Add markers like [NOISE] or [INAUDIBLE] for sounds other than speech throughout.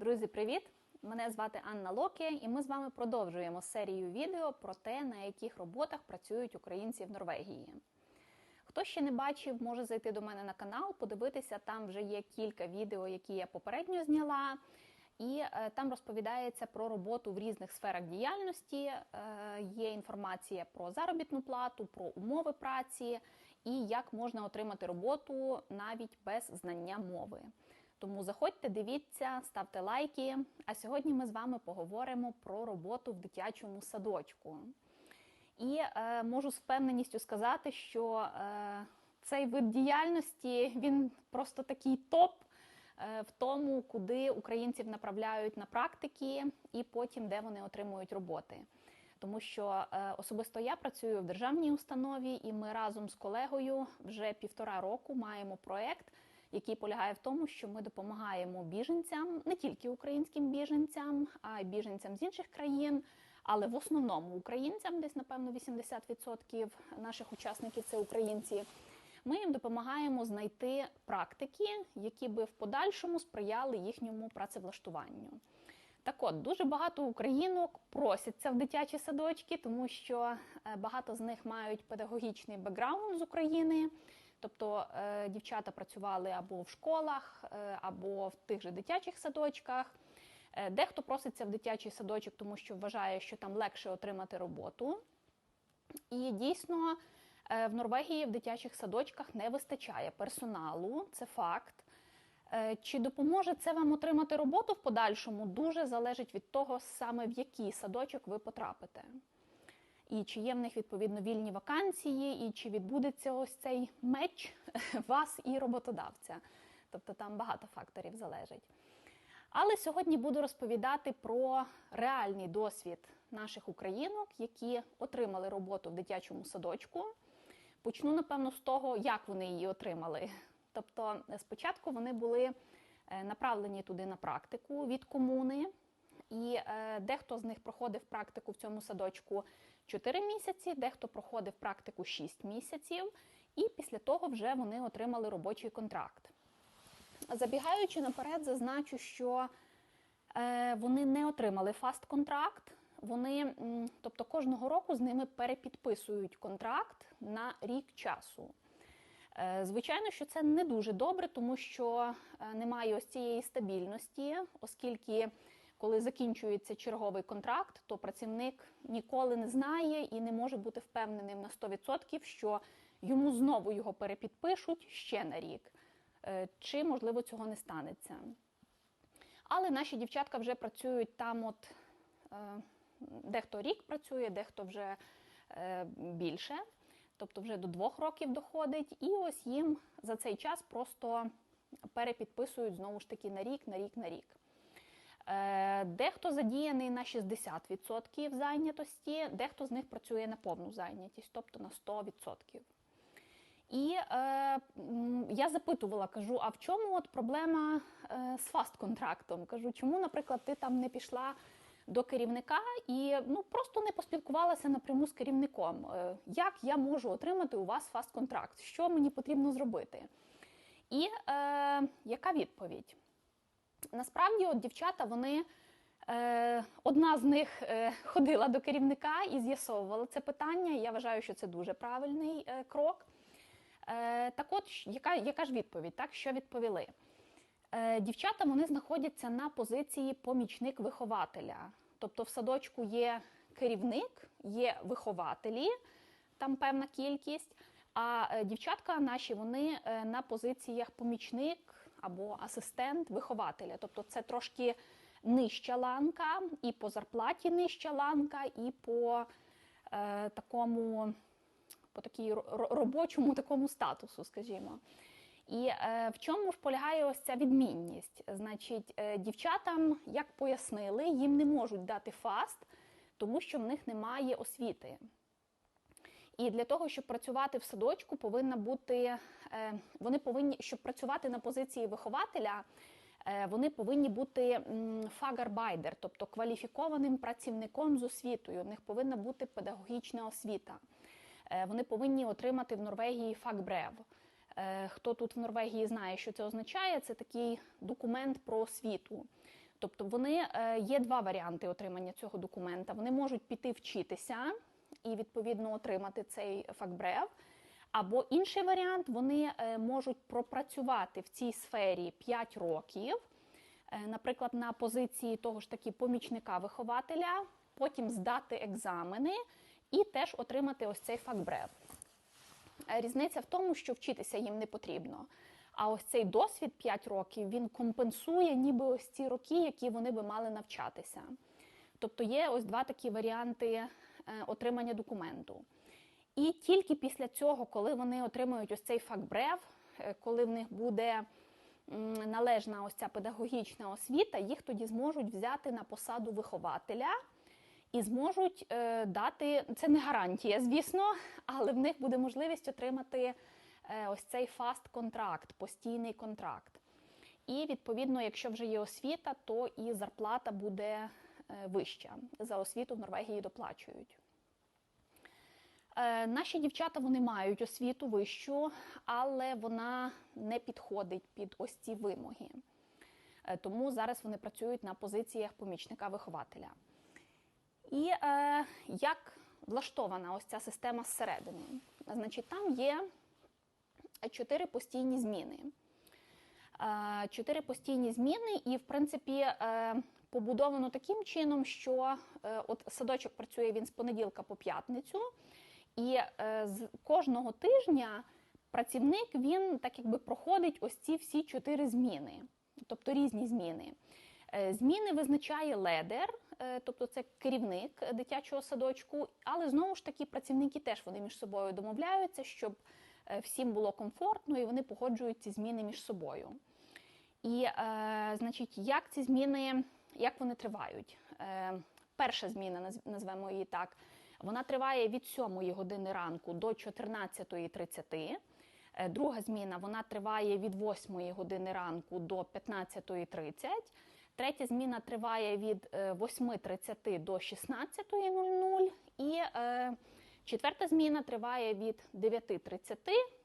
Друзі, привіт! Мене звати Анна Локе, і ми з вами продовжуємо серію відео про те, на яких роботах працюють українці в Норвегії. Хто ще не бачив, може зайти до мене на канал, подивитися. Там вже є кілька відео, які я попередньо зняла. І е, там розповідається про роботу в різних сферах діяльності. Е, є інформація про заробітну плату, про умови праці і як можна отримати роботу навіть без знання мови. Тому заходьте, дивіться, ставте лайки. А сьогодні ми з вами поговоримо про роботу в дитячому садочку. І е, можу з впевненістю сказати, що е, цей вид діяльності він просто такий топ е, в тому, куди українців направляють на практики, і потім де вони отримують роботи. Тому що е, особисто я працюю в державній установі, і ми разом з колегою вже півтора року маємо проект, який полягає в тому, що ми допомагаємо біженцям, не тільки українським біженцям, а й біженцям з інших країн. Але в основному українцям, десь напевно 80% наших учасників це українці. Ми їм допомагаємо знайти практики, які би в подальшому сприяли їхньому працевлаштуванню. Так от, дуже багато українок просяться в дитячі садочки, тому що е, багато з них мають педагогічний бекграунд з України. Тобто е, дівчата працювали або в школах, е, або в тих же дитячих садочках. Е, Дехто проситься в дитячий садочок, тому що вважає, що там легше отримати роботу. І дійсно в Норвегії в дитячих садочках не вистачає персоналу, це факт. Чи допоможе це вам отримати роботу в подальшому, дуже залежить від того, саме в який садочок ви потрапите. І чи є в них відповідно вільні вакансії, і чи відбудеться ось цей меч [LAUGHS] вас і роботодавця. Тобто там багато факторів залежить. Але сьогодні буду розповідати про реальний досвід наших українок, які отримали роботу в дитячому садочку. Почну, напевно, з того, як вони її отримали. Тобто, спочатку вони були е, направлені туди на практику від комуни, і е, дехто з них проходив практику в цьому садочку 4 місяці, дехто проходив практику 6 місяців, і після того вже вони отримали робочий контракт. Забігаючи наперед, зазначу, що е, вони не отримали фаст-контракт. Вони, тобто кожного року з ними перепідписують контракт на рік часу. Е, Звичайно, що це не дуже добре, тому що е, немає ось цієї стабільності, оскільки коли закінчується черговий контракт, то працівник ніколи не знає і не може бути впевненим на 100%, що йому знову його перепідпишуть ще на рік. Е, Чи можливо цього не станеться. Але наші дівчатка вже працюють там, от е, дехто рік працює, дехто вже е, більше, тобто вже до двох років доходить. І ось їм за цей час просто перепідписують знову ж таки на рік, на рік, на рік. Е, Дехто задіяний на 60% зайнятості, дехто з них працює на повну зайнятість, тобто на 100%. І е, я запитувала, кажу, а в чому от проблема е, з фаст-контрактом? Кажу, чому, наприклад, ти там не пішла до керівника і ну, просто не поспілкувалася напряму з керівником? Е, як я можу отримати у вас фаст-контракт? Що мені потрібно зробити? І е, яка відповідь? Насправді, от дівчата, вони. Е, Одна з них е, [LAUGHS] ходила до керівника і з'ясовувала це питання. Я вважаю, що це дуже правильний е, крок. Так от, яка, яка ж відповідь? Так, що відповіли? Дівчата вони знаходяться на позиції помічник вихователя. Тобто в садочку є керівник, є вихователі, там певна кількість. А дівчатка наші вони на позиціях помічник або асистент вихователя. Тобто це трошки нижча ланка, і по зарплаті нижча ланка, і по е, такому по такій ро- ро- робочому такому статусу, скажімо. І е, в чому ж полягає ось ця відмінність? Значить, е, дівчатам, як пояснили, їм не можуть дати фаст, тому що в них немає освіти. І для того, щоб працювати в садочку, повинна бути е, вони повинні, щоб працювати на позиції вихователя, е, вони повинні бути фагарбайдер, тобто кваліфікованим працівником з освітою. В них повинна бути педагогічна освіта. Е, Вони повинні отримати в Норвегії факбрев. Хто тут в Норвегії знає, що це означає? Це такий документ про освіту. Тобто вони є два варіанти отримання цього документа. Вони можуть піти вчитися і відповідно отримати цей факбрев. Або інший варіант, вони е, можуть пропрацювати в цій сфері 5 років, е, наприклад, на позиції того ж таки помічника-вихователя, потім здати екзамени і теж отримати ось цей факбрев. Е, Різниця в тому, що вчитися їм не потрібно. А ось цей досвід 5 років він компенсує ніби ось ці роки, які вони би мали навчатися. Тобто є ось два такі варіанти отримання документу. І тільки після цього, коли вони отримують ось цей факбрев, е, коли в них буде належна ось ця педагогічна освіта, їх тоді зможуть взяти на посаду вихователя і зможуть е, дати це не гарантія, звісно, але в них буде можливість отримати е, ось цей фаст контракт, постійний контракт. І відповідно, якщо вже є освіта, то і зарплата буде е, вища. За освіту в Норвегії доплачують. Е, Наші дівчата вони мають освіту вищу, але вона не підходить під ось ці вимоги. Е, Тому зараз вони працюють на позиціях помічника-вихователя. І е, як влаштована ось ця система зсередини? Значить, там є чотири постійні зміни. Е, Чотири постійні зміни, і, в принципі, е, побудовано таким чином, що е, от садочок працює він з понеділка по п'ятницю, і е, з кожного тижня працівник він так якби проходить ось ці всі чотири зміни, тобто різні зміни. Е, Зміни визначає ледер, тобто це керівник дитячого садочку, але знову ж таки працівники теж вони між собою домовляються, щоб всім було комфортно і вони погоджують ці зміни між собою. І, значить, як ці зміни, як вони тривають? Е, перша зміна, назвемо її так, вона триває від 7 години ранку до 14.30. Е, Друга зміна вона триває від 8 години ранку до 15.30. Третя зміна триває від е, 8.30 до 16.00. І е, четверта зміна триває від 9.30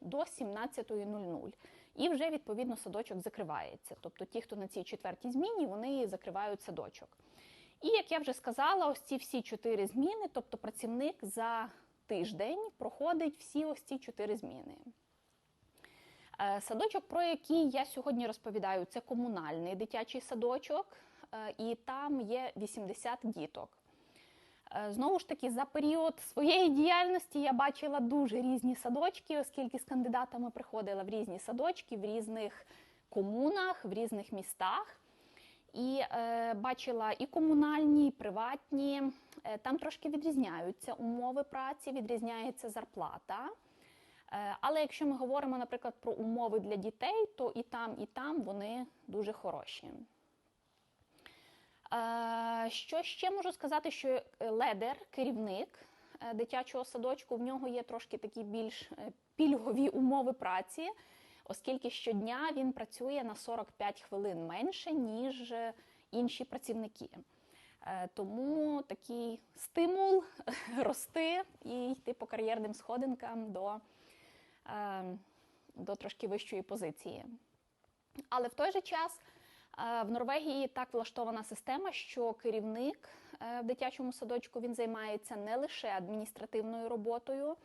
до 17.00. І вже відповідно садочок закривається. Тобто ті, хто на цій четвертій зміні, вони закривають садочок. І як я вже сказала, ось ці всі чотири зміни, тобто працівник за тиждень проходить всі ось ці чотири зміни. Е, Садочок, про який я сьогодні розповідаю, це комунальний дитячий садочок, е, і там є 80 діток. Е, Знову ж таки, за період своєї діяльності я бачила дуже різні садочки, оскільки з кандидатами приходила в різні садочки, в різних комунах, в різних містах. І е, бачила і комунальні, і приватні. Е, там трошки відрізняються умови праці, відрізняється зарплата. Е, але якщо ми говоримо, наприклад, про умови для дітей, то і там, і там вони дуже хороші. Е, Що ще можу сказати, що ледер, керівник е, дитячого садочку, в нього є трошки такі більш е, пільгові умови праці, оскільки щодня він працює на 45 хвилин менше, ніж е, інші працівники. Е, Тому такий стимул [LAUGHS] рости і йти по кар'єрним сходинкам до, е, до трошки вищої позиції. Але в той же час е, в Норвегії так влаштована система, що керівник е, в дитячому садочку він займається не лише адміністративною роботою,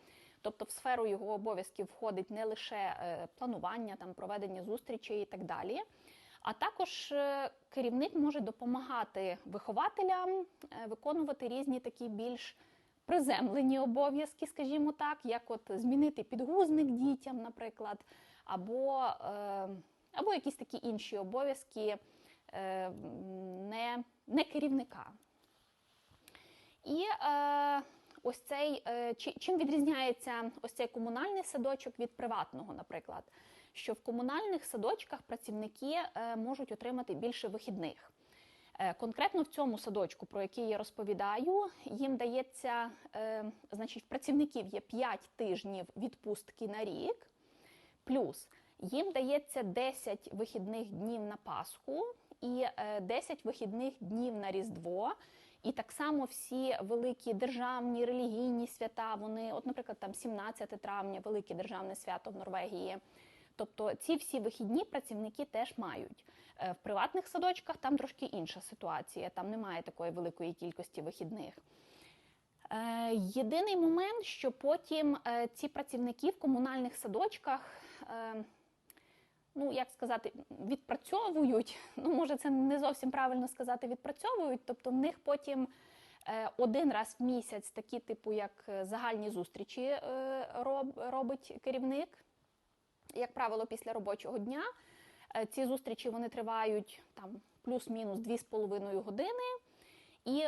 тобто в сферу його обов'язків входить не лише е, планування, там проведення зустрічей і так далі. А також е, керівник може допомагати вихователям е, виконувати різні такі більш приземлені обов'язки, скажімо так, як от змінити підгузник дітям, наприклад, або, е, або якісь такі інші обов'язки е, не, не керівника. І е, ось цей е, чим відрізняється ось цей комунальний садочок від приватного, наприклад, що в комунальних садочках працівники можуть отримати більше вихідних. Конкретно в цьому садочку, про який я розповідаю, їм дається, значить, в працівників є 5 тижнів відпустки на рік, плюс їм дається 10 вихідних днів на Пасху і е, 10 вихідних днів на Різдво. І так само всі великі державні релігійні свята, вони, от, наприклад, там 17 травня, велике державне свято в Норвегії, Тобто ці всі вихідні працівники теж мають. Е, В приватних садочках там трошки інша ситуація, там немає такої великої кількості вихідних. Е, Єдиний момент, що потім е, ці працівники в комунальних садочках, е, ну як сказати, відпрацьовують. Ну, може, це не зовсім правильно сказати, відпрацьовують. Тобто, в них потім е, один раз в місяць такі, типу, як е, загальні зустрічі е, роб, робить керівник, як правило, після робочого дня. Ці зустрічі вони тривають там плюс-мінус 2,5 години. І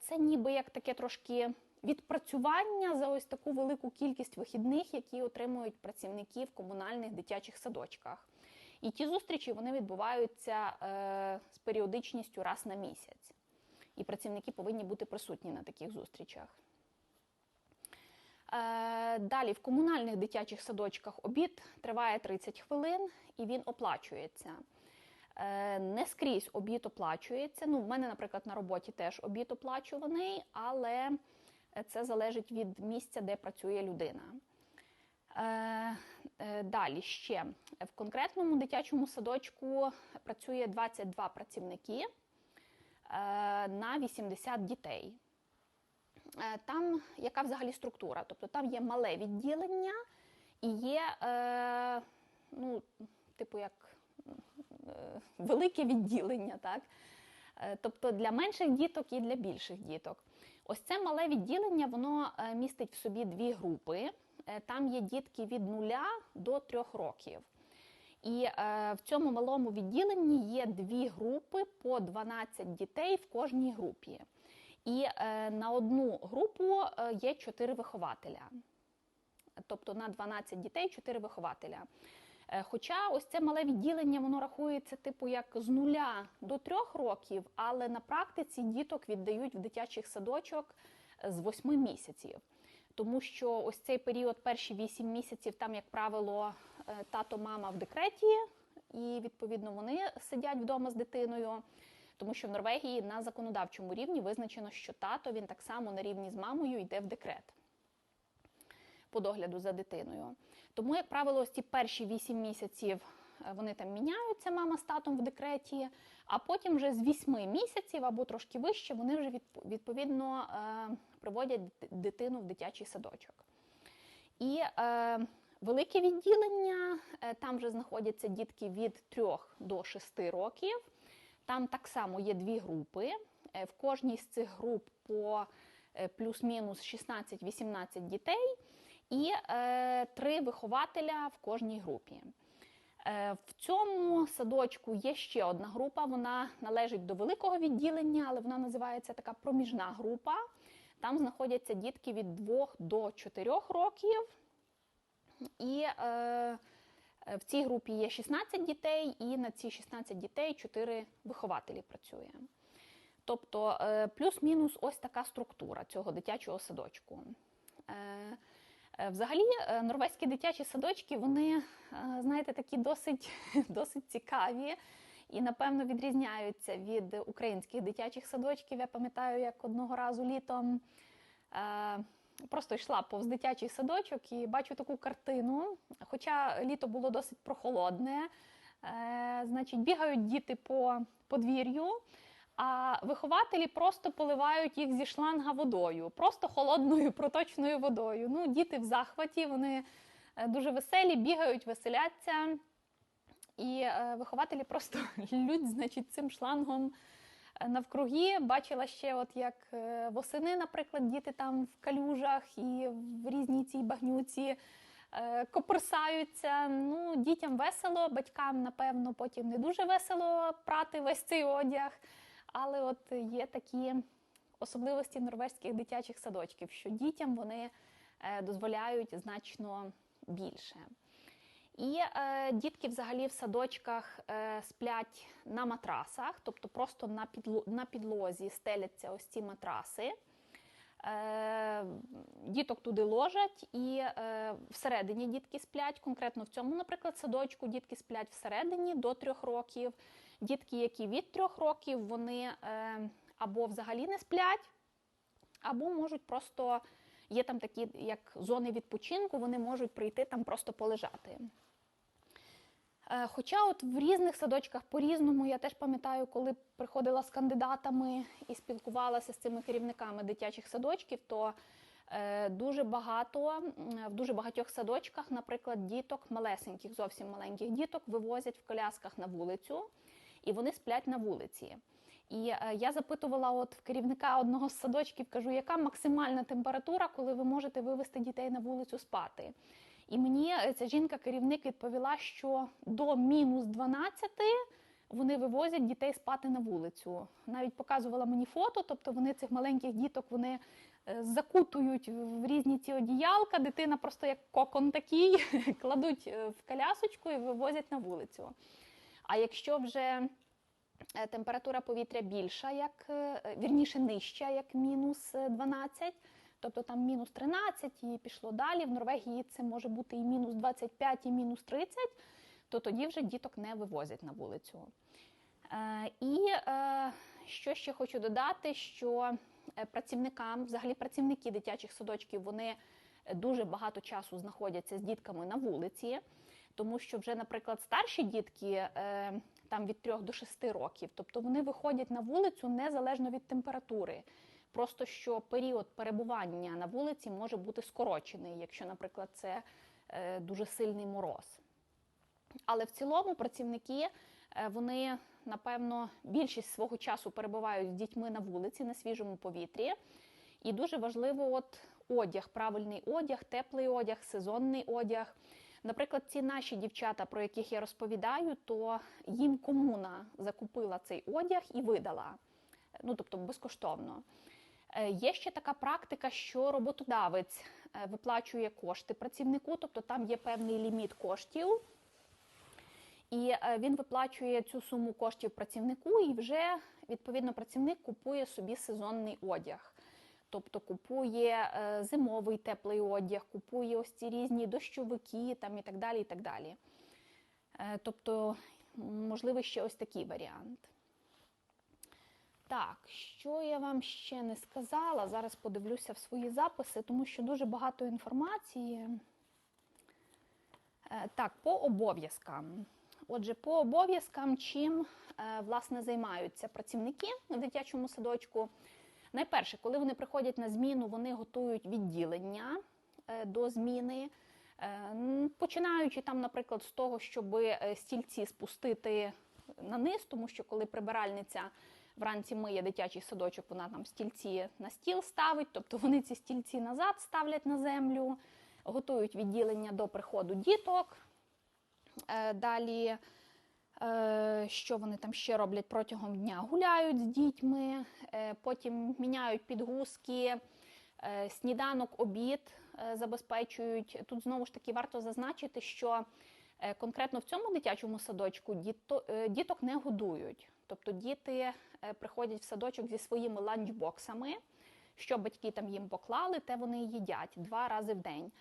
це ніби як таке трошки відпрацювання за ось таку велику кількість вихідних, які отримують працівники в комунальних дитячих садочках. І ті зустрічі вони відбуваються е, з періодичністю раз на місяць. І працівники повинні бути присутні на таких зустрічах. Е, Далі в комунальних дитячих садочках обід триває 30 хвилин і він оплачується. Е, Не скрізь обід оплачується. Ну, в мене, наприклад, на роботі теж обід оплачуваний, але це залежить від місця, де працює людина. Е, е, Далі ще в конкретному дитячому садочку працює 22 працівники е, на 80 дітей. Там яка взагалі структура? Тобто там є мале відділення і є, ну, типу, як велике відділення, так? Тобто для менших діток і для більших діток. Ось це мале відділення, воно е, містить в собі дві групи. Е, Там є дітки від 0 до 3 років. І е, в цьому малому відділенні є дві групи по 12 дітей в кожній групі. І на одну групу є 4 вихователя. Тобто на 12 дітей 4 вихователя. Е, Хоча ось це мале відділення, воно рахується типу як з нуля до трьох років, але на практиці діток віддають в дитячих садочок з 8 місяців. Тому що ось цей період, перші 8 місяців, там, як правило, е, тато, мама в декреті, і відповідно вони сидять вдома з дитиною. Тому що в Норвегії на законодавчому рівні визначено, що тато він так само на рівні з мамою йде в декрет по догляду за дитиною. Тому, як правило, ось ці перші 8 місяців е, вони там міняються, мама з татом в декреті, а потім вже з 8 місяців або трошки вище вони вже відповідно е, приводять дитину в дитячий садочок. І е, велике відділення, е, там вже знаходяться дітки від 3 до 6 років. Там так само є дві групи. В кожній з цих груп по плюс-мінус 16-18 дітей і е, три вихователя в кожній групі. Е, В цьому садочку є ще одна група. Вона належить до великого відділення, але вона називається така проміжна група. Там знаходяться дітки від 2 до 4 років. І е, в цій групі є 16 дітей, і на ці 16 дітей 4 вихователі працює. Тобто е, плюс-мінус ось така структура цього дитячого садочку. Е, е, Взагалі, е, норвезькі дитячі садочки, вони, е, знаєте, такі досить, [LAUGHS] досить цікаві і, напевно, відрізняються від українських дитячих садочків. Я пам'ятаю, як одного разу літом е, просто йшла повз дитячий садочок і бачу таку картину. Хоча літо було досить прохолодне, е, значить, бігають діти по подвір'ю. А вихователі просто поливають їх зі шланга водою, просто холодною [LAUGHS] проточною водою. Ну, діти в захваті, вони е, дуже веселі, бігають, веселяться. І е, вихователі просто [LAUGHS] лють, значить, цим шлангом е, навкруги. Бачила ще, от як восени, наприклад, діти там в калюжах і в різній цій багнюці коперсаються. Ну, дітям весело, батькам, напевно, потім не дуже весело прати весь цей одяг. Але от є такі особливості норвезьких дитячих садочків, що дітям вони е, дозволяють значно більше. І е, дітки взагалі в садочках е, сплять на матрасах, тобто просто на, підло, на підлозі стеляться ось ці матраси. Е, діток туди ложать, і е, всередині дітки сплять. Конкретно в цьому, наприклад, садочку дітки сплять всередині до трьох років. Дітки, які від трьох років, вони е, або взагалі не сплять, або можуть просто є там такі як зони відпочинку, вони можуть прийти там просто полежати. Е, Хоча от в різних садочках по-різному, я теж пам'ятаю, коли приходила з кандидатами і спілкувалася з цими керівниками дитячих садочків, то е, дуже багато, в дуже багатьох садочках, наприклад, діток малесеньких, зовсім маленьких діток вивозять в колясках на вулицю, і вони сплять на вулиці. І е, я запитувала от в керівника одного з садочків, кажу, яка максимальна температура, коли ви можете вивести дітей на вулицю спати. І мені е, ця жінка-керівник відповіла, що до мінус 12 вони вивозять дітей спати на вулицю. Навіть показувала мені фото, тобто вони цих маленьких діток вони е, закутують в різні ці одіялка, дитина просто як кокон такий, [LAUGHS] кладуть в колясочку і вивозять на вулицю. А якщо вже е, температура повітря більша, як е, вірніше нижча, як мінус е, 12, тобто там мінус 13 і пішло далі. В Норвегії це може бути і мінус 25, і мінус 30, то тоді вже діток не вивозять на вулицю. Е, І е, що ще хочу додати, що е, працівникам, взагалі працівники дитячих садочків, вони дуже багато часу знаходяться з дітками на вулиці, тому що вже, наприклад, старші дітки е, там від 3 до 6 років, тобто вони виходять на вулицю незалежно від температури. Просто що період перебування на вулиці може бути скорочений, якщо, наприклад, це е, дуже сильний мороз. Але в цілому працівники е, вони, напевно, більшість свого часу перебувають з дітьми на вулиці на свіжому повітрі. І дуже важливо от одяг, правильний одяг, теплий одяг, сезонний одяг. Наприклад, ці наші дівчата, про яких я розповідаю, то їм комуна закупила цей одяг і видала, ну тобто безкоштовно. Е, Є ще така практика, що роботодавець е, виплачує кошти працівнику, тобто там є певний ліміт коштів, і е, він виплачує цю суму коштів працівнику, і вже відповідно працівник купує собі сезонний одяг. Тобто купує е, зимовий теплий одяг, купує ось ці різні дощовики там і так далі. і так далі. Е, Тобто, можливо, ще ось такий варіант. Так, що я вам ще не сказала? Зараз подивлюся в свої записи, тому що дуже багато інформації. Е, Так, по обов'язкам. Отже, по обов'язкам, чим власне займаються працівники в дитячому садочку. Найперше, коли вони приходять на зміну, вони готують відділення е, до зміни, Е, починаючи там, наприклад, з того, щоб е, стільці спустити на низ, тому що коли прибиральниця вранці миє дитячий садочок, вона там стільці на стіл ставить, тобто вони ці стільці назад ставлять на землю, готують відділення до приходу діток. Далі, що вони там ще роблять протягом дня? Гуляють з дітьми, е, потім міняють підгузки, е, сніданок, обід е, забезпечують. Тут знову ж таки варто зазначити, що е, конкретно в цьому дитячому садочку е, діток не годують. Тобто діти е, приходять в садочок зі своїми ланчбоксами, що батьки там їм поклали, те вони їдять два рази в день.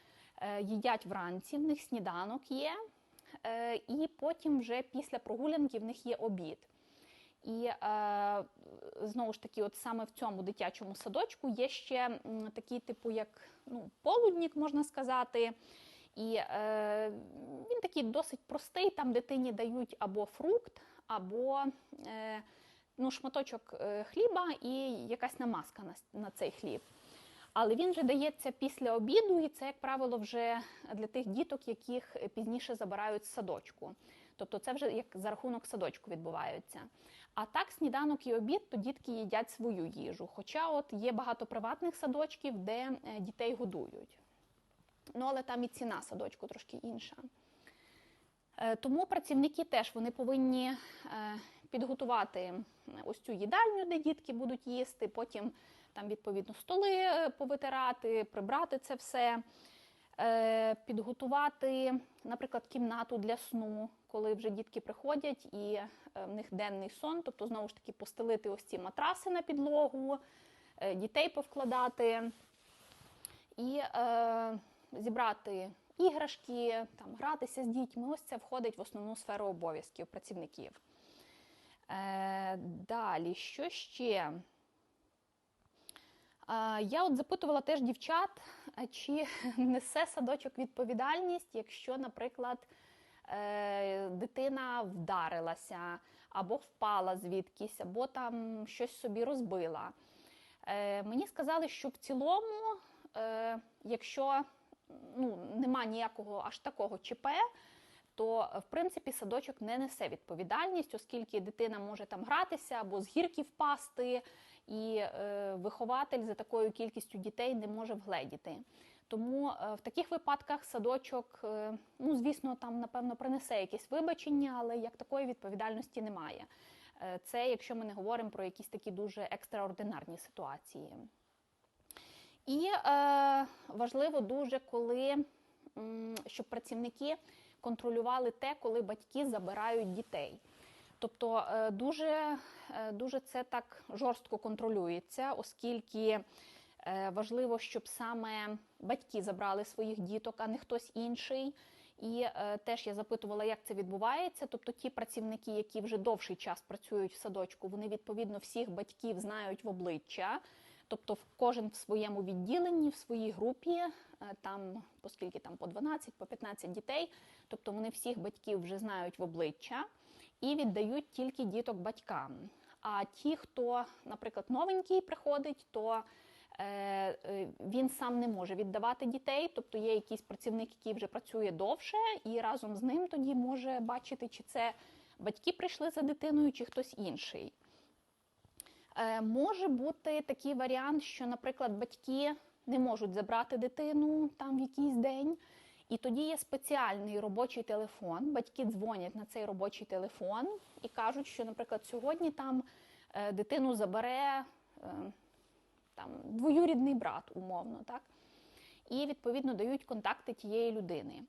Е, Їдять вранці, в них сніданок є, е, і потім вже після прогулянки в них є обід. І е, знову ж таки, от саме в цьому дитячому садочку є ще такий, типу, як ну, полудник, можна сказати. І е, він такий досить простий. Там дитині дають або фрукт, або е, ну, шматочок е, хліба і якась намазка на, на цей хліб. Але він вже дається після обіду, і це, як правило, вже для тих діток, яких пізніше забирають з садочку. Тобто це вже як за рахунок садочку відбувається. А так, сніданок і обід, то дітки їдять свою їжу. Хоча от є багато приватних садочків, де е, дітей годують. Ну, але там і ціна садочку трошки інша. Е, Тому працівники теж вони повинні е, підготувати ось цю їдальню, де дітки будуть їсти, потім там відповідно столи е, повитирати, прибрати це все, е, підготувати, наприклад, кімнату для сну, коли вже дітки приходять і е, в них денний сон, тобто знову ж таки постелити ось ці матраси на підлогу, дітей повкладати і е, зібрати іграшки, там, гратися з дітьми. Ось це входить в основну сферу обов'язків працівників. Е, далі, що ще? Я от запитувала теж дівчат, чи [LAUGHS] несе садочок відповідальність, якщо, наприклад, е, дитина вдарилася, або впала звідкись, або там щось собі розбила. Е, Мені сказали, що в цілому, е, якщо ну, нема ніякого аж такого ЧП, то в принципі садочок не несе відповідальність, оскільки дитина може там гратися або з гірки впасти, і е, вихователь за такою кількістю дітей не може вгледіти. Тому е, в таких випадках садочок, е, ну звісно, там напевно принесе якесь вибачення, але як такої відповідальності немає. Е, Це якщо ми не говоримо про якісь такі дуже екстраординарні ситуації. І е, важливо дуже, коли щоб працівники контролювали те, коли батьки забирають дітей. Тобто е, дуже, е, дуже це так жорстко контролюється, оскільки е, важливо, щоб саме батьки забрали своїх діток, а не хтось інший. І теж я запитувала, як це відбувається. Тобто, ті працівники, які вже довший час працюють в садочку, вони відповідно всіх батьків знають в обличчя. Тобто, в- кожен в своєму відділенні, в своїй групі, е, там, оскільки там по 12, по 15 дітей, тобто вони всіх батьків вже знають в обличчя і віддають тільки діток батькам. А ті, хто, наприклад, новенький приходить, то е, е, він сам не може віддавати дітей, тобто є якийсь працівник, який вже працює довше, і разом з ним тоді може бачити, чи це батьки прийшли за дитиною, чи хтось інший. Е, Може бути такий варіант, що, наприклад, батьки не можуть забрати дитину там в якийсь день, і тоді є спеціальний робочий телефон. Батьки дзвонять на цей робочий телефон і кажуть, що, наприклад, сьогодні там е, дитину забере е, там двоюрідний брат, умовно, так? І відповідно дають контакти тієї людини.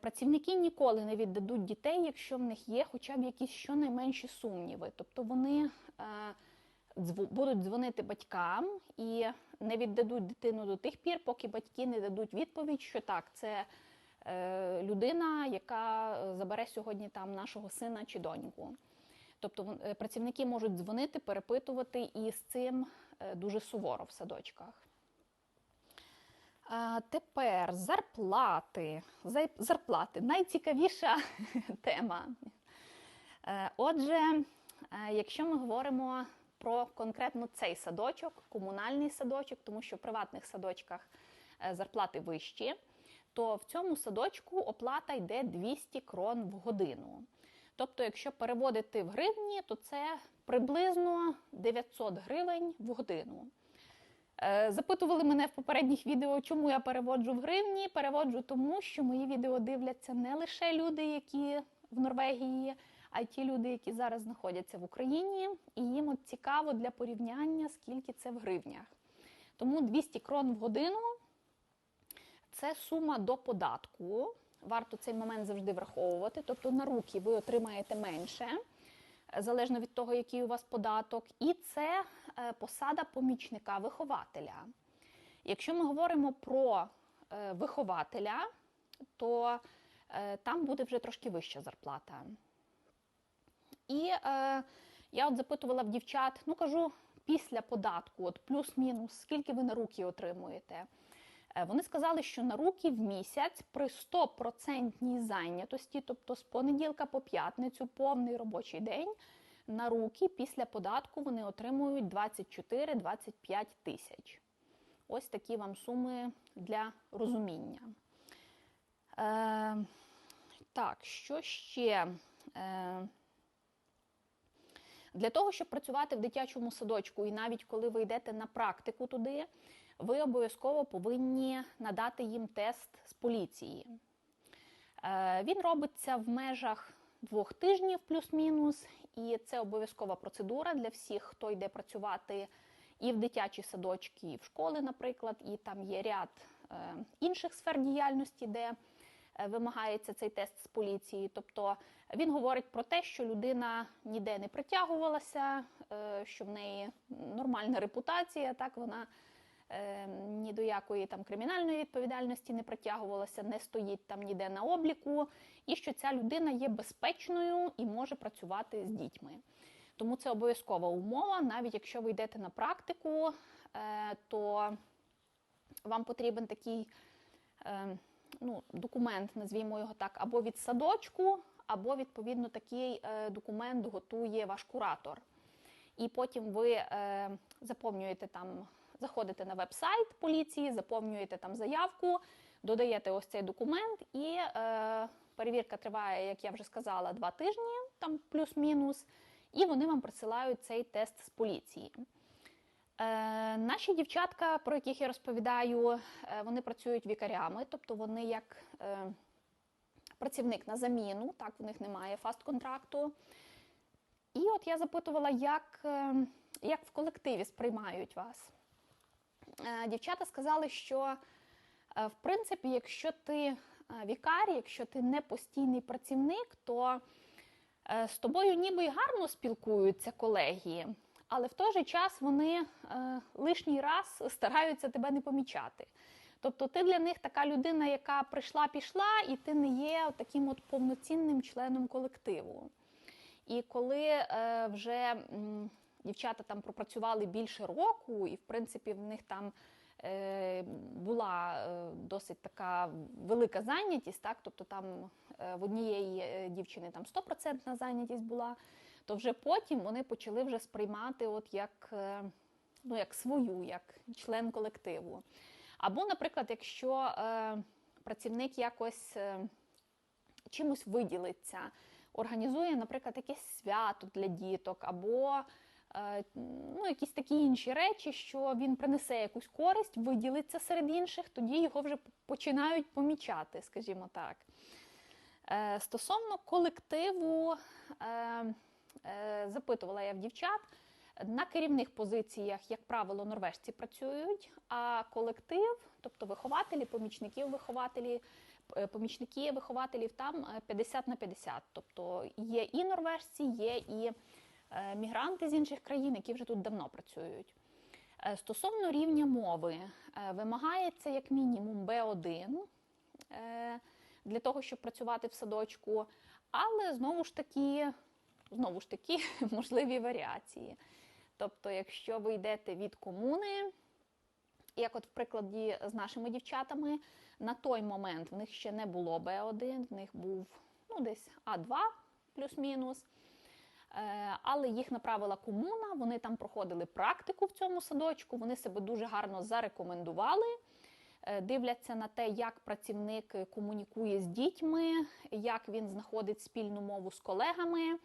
Працівники ніколи не віддадуть дітей, якщо в них є хоча б якісь щонайменші сумніви. Тобто вони будуть дзвонити батькам і не віддадуть дитину до тих пір, поки батьки не дадуть відповідь, що так, це е, людина, яка е, забере сьогодні там нашого сина чи доньку. Тобто е, працівники можуть дзвонити, перепитувати, і з цим е, дуже суворо в садочках. А, тепер зарплати. Зарплати найцікавіша [LAUGHS] тема. Отже, якщо ми говоримо про конкретно цей садочок, комунальний садочок, тому що в приватних садочках е, зарплати вищі, то в цьому садочку оплата йде 200 крон в годину. Тобто, якщо переводити в гривні, то це приблизно 900 гривень в годину. Е, Запитували мене в попередніх відео, чому я переводжу в гривні. Переводжу тому, що мої відео дивляться не лише люди, які в Норвегії, а ті люди, які зараз знаходяться в Україні, і їм от цікаво для порівняння, скільки це в гривнях. Тому 200 крон в годину це сума до податку. Варто цей момент завжди враховувати. Тобто на руки ви отримаєте менше, е, залежно від того, який у вас податок. І це е, посада помічника вихователя. Якщо ми говоримо про е, вихователя, то там буде вже трошки вища зарплата. І е, я от запитувала в дівчат, ну кажу, після податку, от плюс-мінус, скільки ви на руки отримуєте. Е, Вони сказали, що на руки в місяць при 100% зайнятості, тобто з понеділка по п'ятницю, повний робочий день, на руки після податку вони отримують 24-25 тисяч. Ось такі вам суми для розуміння. Е, так, що ще? Е, для того, щоб працювати в дитячому садочку, і навіть коли ви йдете на практику туди, ви обов'язково повинні надати їм тест з поліції. Е, Він робиться в межах двох тижнів плюс-мінус, і це обов'язкова процедура для всіх, хто йде працювати і в дитячі садочки, і в школи, наприклад, і там є ряд е, інших сфер діяльності, де е, вимагається цей тест з поліції. Тобто він говорить про те, що людина ніде не притягувалася, е, що в неї нормальна репутація, так вона е, ні до якої там кримінальної відповідальності не притягувалася, не стоїть там ніде на обліку, і що ця людина є безпечною і може працювати з дітьми. Тому це обов'язкова умова, навіть якщо ви йдете на практику, е, то вам потрібен такий ну, документ, назвімо його так, або від садочку, або відповідно такий е, документ готує ваш куратор. І потім ви е, заповнюєте там, заходите на веб-сайт поліції, заповнюєте там заявку, додаєте ось цей документ, і е, перевірка триває, як я вже сказала, два тижні, там плюс-мінус, і вони вам присилають цей тест з поліції. Наші дівчатка, про яких я розповідаю, вони працюють вікарями, тобто вони як працівник на заміну, так, в них немає фаст-контракту. І от я запитувала, як, е, як в колективі сприймають вас. Е, Дівчата сказали, що е, в принципі, якщо ти вікар, якщо ти не постійний працівник, то з тобою ніби й гарно спілкуються колеги, але в той же час вони лишній раз стараються тебе не помічати. Тобто ти для них така людина, яка прийшла, пішла, і ти не є таким от повноцінним членом колективу. І коли е, вже дівчата там пропрацювали більше року, і в принципі в них там е, була е, досить така велика зайнятість, так, тобто там е, в однієї е, дівчини там 100% зайнятість була, то вже потім вони почали вже сприймати от як, ну, як свою, як член колективу. Або, наприклад, якщо е, працівник якось е, чимось виділиться, організує, наприклад, якесь свято для діток, або е, ну, якісь такі інші речі, що він принесе якусь користь, виділиться серед інших, тоді його вже починають помічати, скажімо так. Е, Стосовно колективу, е, е, запитувала я в дівчат. На керівних позиціях, як правило, норвежці працюють, а колектив, тобто вихователі, помічників вихователі, е, помічники вихователів там е, 50 на 50. Тобто є і норвежці, є і е, мігранти з інших країн, які вже тут давно працюють. Е, Стосовно рівня мови, е, вимагається як мінімум B1 е, для того, щоб працювати в садочку, але знову ж таки, знову ж таки, [LAUGHS] можливі варіації. Тобто, якщо ви йдете від комуни, як от в прикладі з нашими дівчатами, на той момент в них ще не було Б1, в них був ну, десь А2 плюс-мінус. Е, Але їх направила комуна, вони там проходили практику в цьому садочку, вони себе дуже гарно зарекомендували. Е, Дивляться на те, як працівник комунікує з дітьми, як він знаходить спільну мову з колегами.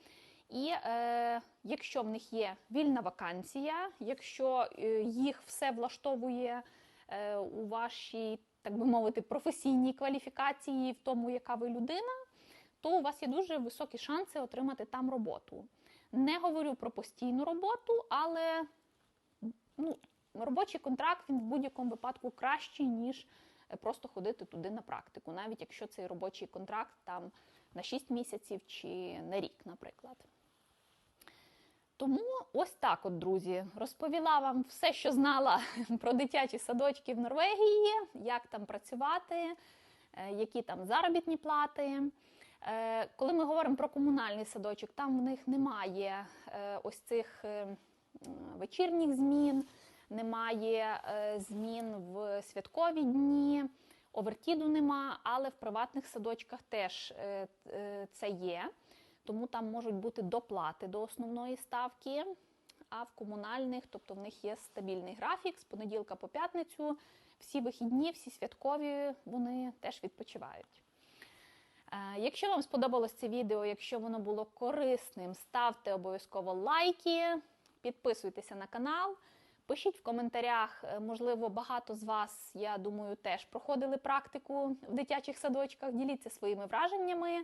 І е, якщо в них є вільна вакансія, якщо е, їх все влаштовує е, у вашій, так би мовити, професійній кваліфікації, в тому, яка ви людина, то у вас є дуже високі шанси отримати там роботу. Не говорю про постійну роботу, але ну, робочий контракт він в будь-якому випадку кращий, ніж е, просто ходити туди на практику, навіть якщо цей робочий контракт там на 6 місяців чи на рік, наприклад. Тому ось так, от, друзі, розповіла вам все, що знала [LAUGHS] про дитячі садочки в Норвегії, як там працювати, е, які там заробітні плати. Е, Коли ми говоримо про комунальний садочок, там в них немає е, ось цих вечірніх змін, немає змін в святкові дні, овертіду нема, але в приватних садочках теж це є. Тому там можуть бути доплати до основної ставки, а в комунальних, тобто в них є стабільний графік з понеділка по п'ятницю, всі вихідні, всі святкові, вони теж відпочивають. Е, Якщо вам сподобалось це відео, якщо воно було корисним, ставте обов'язково лайки, підписуйтеся на канал, пишіть в коментарях, е, можливо, багато з вас, я думаю, теж проходили практику в дитячих садочках. Діліться своїми враженнями